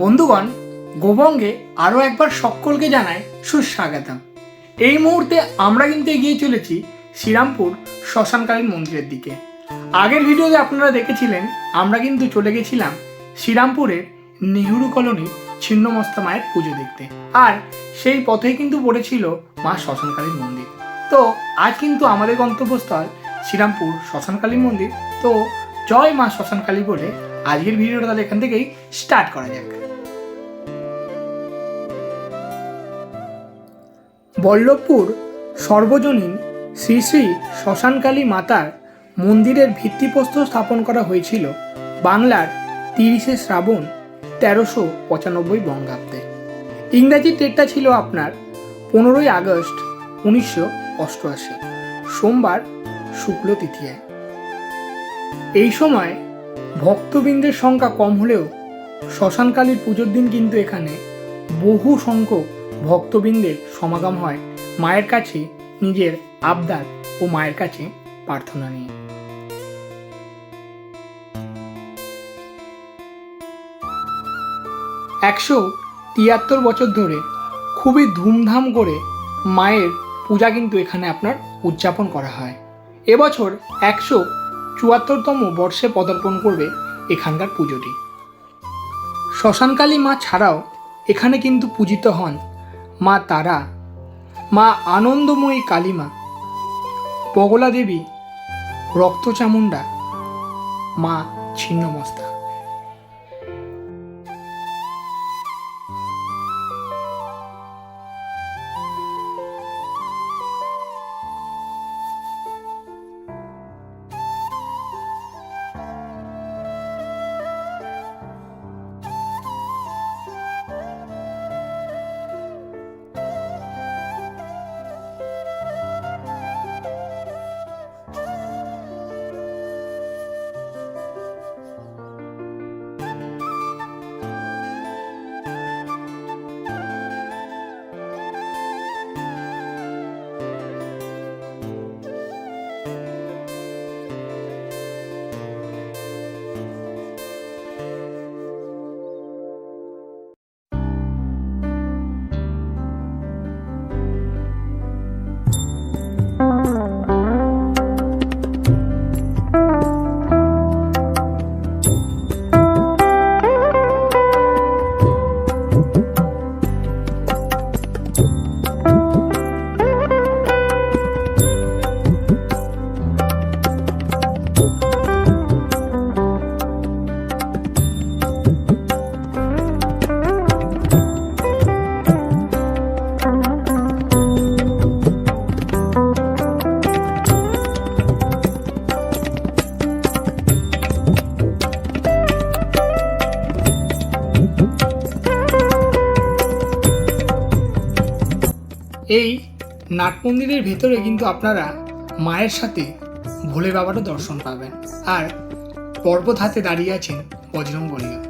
বন্ধুগণ, গোবঙ্গে আরও একবার সকলকে জানায় সুস্বাগতম। এই মুহূর্তে আমরা কিন্তু এগিয়ে চলেছি শ্রীরামপুর শ্মশানকালীন মন্দিরের দিকে। আগের ভিডিওতে আপনারা দেখেছিলেন, আমরা কিন্তু চলে গেছিলাম শ্রীরামপুরের নেহরু কলোনির ছিন্নমস্তা মায়ের পুজো দেখতে। আর সেই পথেই কিন্তু পড়েছিল মা শ্মশানকালীন মন্দির। তো আজ কিন্তু আমাদের গন্তব্যস্থল শ্রীরামপুর শ্মশানকালী মন্দির। তো জয় মা শ্মশানকালী বলে আজকের ভিডিওটা তাহলে এখান থেকেই স্টার্ট করা যাক। বল্লভপুর সর্বজনীন শ্রী শ্রী শ্মশানকালী মাতার মন্দিরের ভিত্তিপ্রস্তর স্থাপন করা হয়েছিল বাংলার তিরিশে শ্রাবণ তেরোশো পঁচানব্বই বঙ্গাব্দে। ইংরাজি ডেটটা ছিল আপনার পনেরোই আগস্ট উনিশশো অষ্টআশি, সোমবার শুক্ল তৃতীয়ায় এই সময় ভক্তবৃন্দের সংখ্যা কম হলেও শ্মশানকালীর পুজোর দিন কিন্তু এখানে বহু সংখ্যক ভক্তবৃন্দের সমাগম হয় মায়ের কাছে, নিজের আবদার ও মায়ের কাছে প্রার্থনা নিয়ে। একশো তিয়াত্তর বছর ধরে খুবই ধুমধাম করে মায়ের পূজা কিন্তু এখানে আপনার উদযাপন করা হয়। এবছর একশো চুয়াত্তরতম বর্ষে পদার্পণ করবে এখানকার পুজোটি। শ্মশানকালী মা ছাড়াও এখানে কিন্তু পূজিত হন মা তারা মা আনন্দময়ী কালিমা পগলা দেবী রক্তচামুণ্ডা মা ছিন্নমস্তা। এই নাট মন্দিরের ভেতরে কিন্তু আপনারা মায়ের সাথে ভোলে বাবারও দর্শন পাবেন। আর পর্বত হাতে দাঁড়িয়ে আছেন বজরং বলিয়া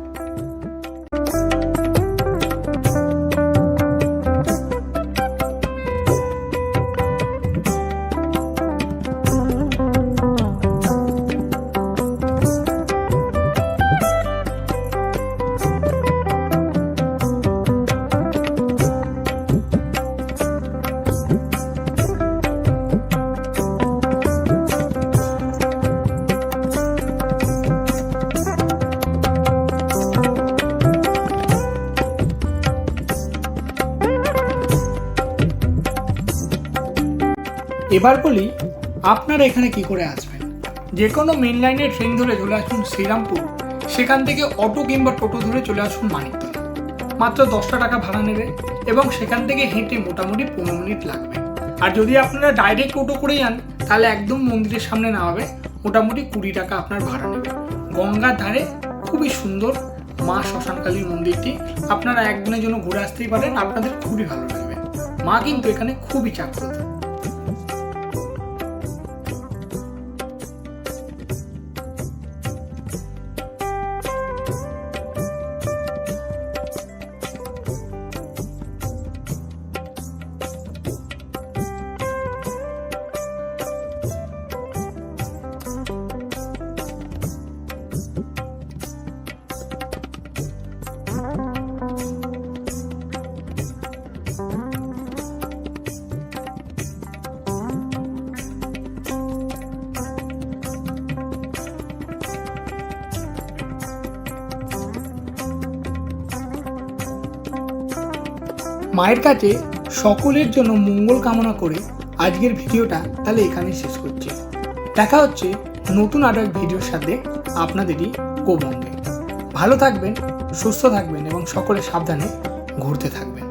এবার বলি, আপনারা এখানে কি করে আসবেন? যে কোনো মেন লাইনের ট্রেন ধরে চলে আসুন শ্রীরামপুর, সেখান থেকে অটো কিংবা টোটো ধরে চলে আসুন মানিকতলা। মাত্র দশটা টাকা ভাড়া নেবে এবং সেখান থেকে হেঁটে মোটামুটি পনেরো মিনিট লাগবে। আর যদি আপনারা ডাইরেক্ট টোটো করে যান, তাহলে একদম মন্দিরের সামনে নামাবে মোটামুটি কুড়ি টাকা আপনার ভাড়া নেবে। গঙ্গার ধারে খুবই সুন্দর মা শ্মশানকালীর মন্দিরটি, আপনারা একদিনের জন্য ঘুরে আসতেই পারেন, আপনাদের খুবই ভালো লাগবে। মা কিন্তু এখানে খুবই চাকরত মায়ের কাছে সকলের জন্য মঙ্গল কামনা করে আজকের ভিডিওটা তাহলে এখানে শেষ করছি। দেখা হচ্ছে নতুন আরও এক ভিডিওর সাথে আপনাদেরই কোবঙ্গে ভালো থাকবেন, সুস্থ থাকবেন এবং সকলে সাবধানে ঘুরতে থাকবেন।